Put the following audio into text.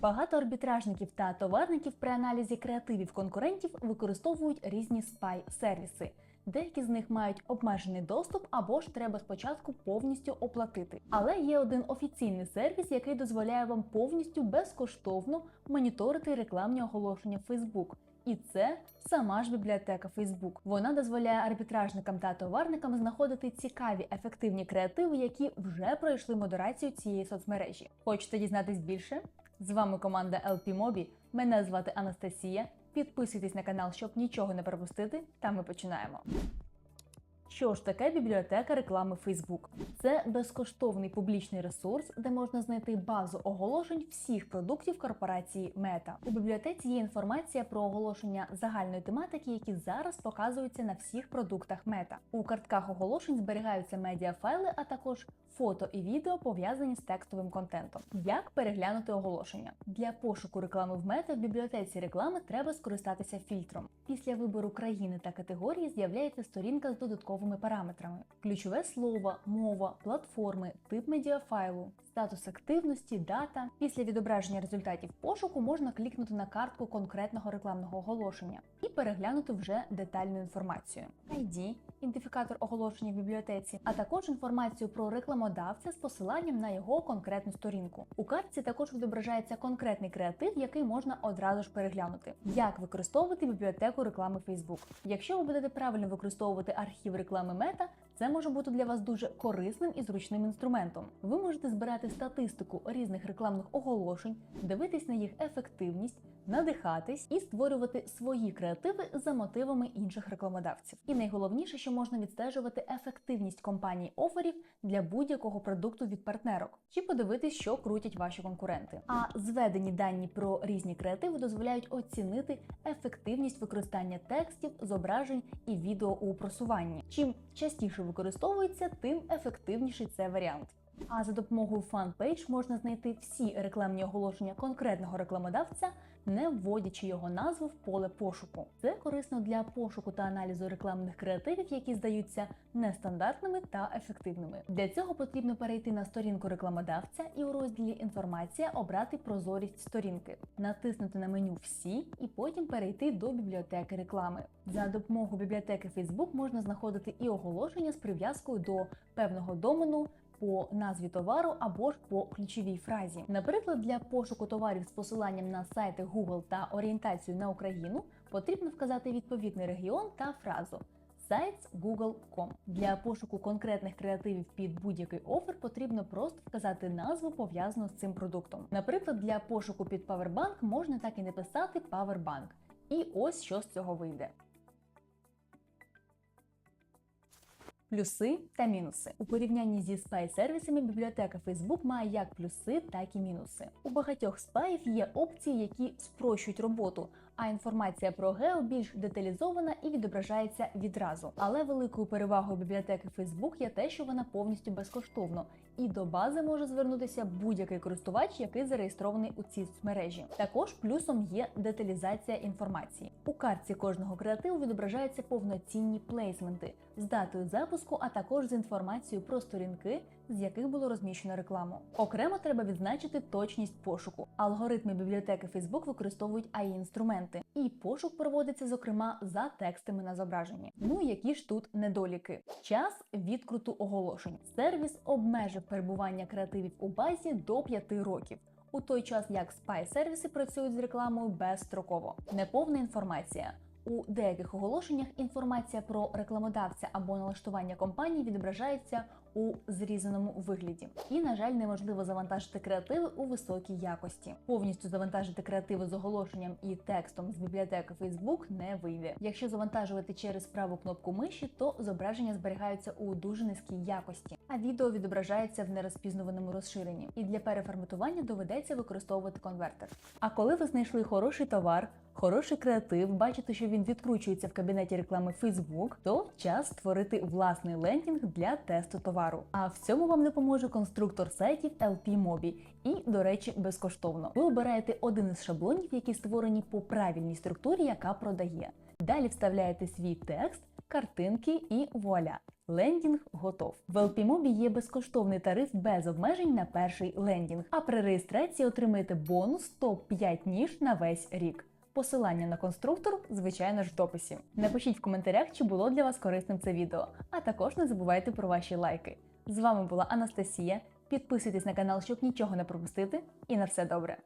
Багато арбітражників та товарників при аналізі креативів конкурентів використовують різні спай-сервіси. Деякі з них мають обмежений доступ або ж треба спочатку повністю оплатити. Але є один офіційний сервіс, який дозволяє вам повністю безкоштовно моніторити рекламні оголошення Facebook. І це сама ж бібліотека Facebook. Вона дозволяє арбітражникам та товарникам знаходити цікаві ефективні креативи, які вже пройшли модерацію цієї соцмережі. Хочете дізнатись більше? З вами команда LP Mobi. Мене звати Анастасія. Підписуйтесь на канал, щоб нічого не пропустити. Та ми починаємо. Що ж таке бібліотека реклами Facebook? Це безкоштовний публічний ресурс, де можна знайти базу оголошень всіх продуктів корпорації Meta. У бібліотеці є інформація про оголошення загальної тематики, які зараз показуються на всіх продуктах Meta. У картках оголошень зберігаються медіафайли, а також фото і відео пов'язані з текстовим контентом. Як переглянути оголошення? Для пошуку реклами в Meta в бібліотеці реклами треба скористатися фільтром. Після вибору країни та категорії з'являється сторінка з додатковими параметрами: ключове слово, мова, платформи, тип медіафайлу, статус активності, дата. Після відображення результатів пошуку можна клікнути на картку конкретного рекламного оголошення і переглянути вже детальну інформацію: ID, ідентифікатор оголошення в бібліотеці, а також інформацію про рекламодавця з посиланням на його конкретну сторінку. У картці також відображається конкретний креатив, який можна одразу ж переглянути. Як використовувати бібліотеку реклами Facebook? Якщо ви будете правильно використовувати архів реклами Мета, це може бути для вас дуже корисним і зручним інструментом. Ви можете збирати статистику різних рекламних оголошень, дивитись на їх ефективність, надихатись і створювати свої креативи за мотивами інших рекламодавців. І найголовніше, що можна відстежувати ефективність компаній оферів для будь-якого продукту від партнерок, чи подивитись, що крутять ваші конкуренти. А зведені дані про різні креативи дозволяють оцінити ефективність використання текстів, зображень і відео у просуванні. Чим частіше використовується, тим ефективніший це варіант. А за допомогою FanPage можна знайти всі рекламні оголошення конкретного рекламодавця, не вводячи його назву в поле пошуку. Це корисно для пошуку та аналізу рекламних креативів, які здаються нестандартними та ефективними. Для цього потрібно перейти на сторінку рекламодавця і у розділі Інформація обрати прозорість сторінки, натиснути на меню Всі і потім перейти до бібліотеки реклами. За допомогою бібліотеки Facebook можна знаходити і оголошення з прив'язкою до певного домену по назві товару або ж по ключовій фразі. Наприклад, для пошуку товарів з посиланням на сайти Google та орієнтацію на Україну потрібно вказати відповідний регіон та фразу. Sites.google.com. Для пошуку конкретних креативів під будь-який офер потрібно просто вказати назву пов'язану з цим продуктом. Наприклад, для пошуку під Powerbank можна так і написати Powerbank. І ось що з цього вийде. Плюси та мінуси у порівнянні зі спай-сервісами бібліотека Facebook має як плюси, так і мінуси. У багатьох спаїв є опції, які спрощують роботу, а інформація про гео більш деталізована і відображається відразу. Але великою перевагою бібліотеки Facebook є те, що вона повністю безкоштовна, і до бази може звернутися будь-який користувач, який зареєстрований у цій мережі. Також плюсом є деталізація інформації. У картці кожного креативу відображаються повноцінні плейсменти з датою запуску, а також з інформацією про сторінки, з яких було розміщено рекламу. Окремо треба відзначити точність пошуку. Алгоритми бібліотеки Facebook використовують ai інструменти, і пошук проводиться зокрема за текстами на зображенні. Ну які ж тут недоліки? Час відкруту оголошень. Сервіс обмежив перебування креативів у базі до 5 років. У той час як спай-сервіси працюють з рекламою безстроково. Неповна інформація. У деяких оголошеннях інформація про рекламодавця або налаштування компанії відображається у зрізаному вигляді. І, на жаль, неможливо завантажити креативи у високій якості. Повністю завантажити креативи з оголошенням і текстом з бібліотеки Facebook не вийде. Якщо завантажувати через праву кнопку миші, то зображення зберігаються у дуже низькій якості, а відео відображається в нерозпізнуваному розширенні. І для переформатування доведеться використовувати конвертер. А коли ви знайшли хороший товар, хороший креатив, бачите, що він відкручується в кабінеті реклами Facebook, то час створити власний лендінг для тесту товару. А в цьому вам допоможе конструктор сайтів LP Mobi і, до речі, безкоштовно. Ви обираєте один із шаблонів, які створені по правильній структурі, яка продає. Далі вставляєте свій текст, картинки і вуаля. Лендінг готов. В LPMobі є безкоштовний тариф без обмежень на перший лендінг, а при реєстрації отримаєте бонус топ-5 ніж на весь рік. Посилання на конструктор, звичайно ж, в дописі. Напишіть в коментарях, чи було для вас корисним це відео, а також не забувайте про ваші лайки. З вами була Анастасія. Підписуйтесь на канал, щоб нічого не пропустити, і на все добре.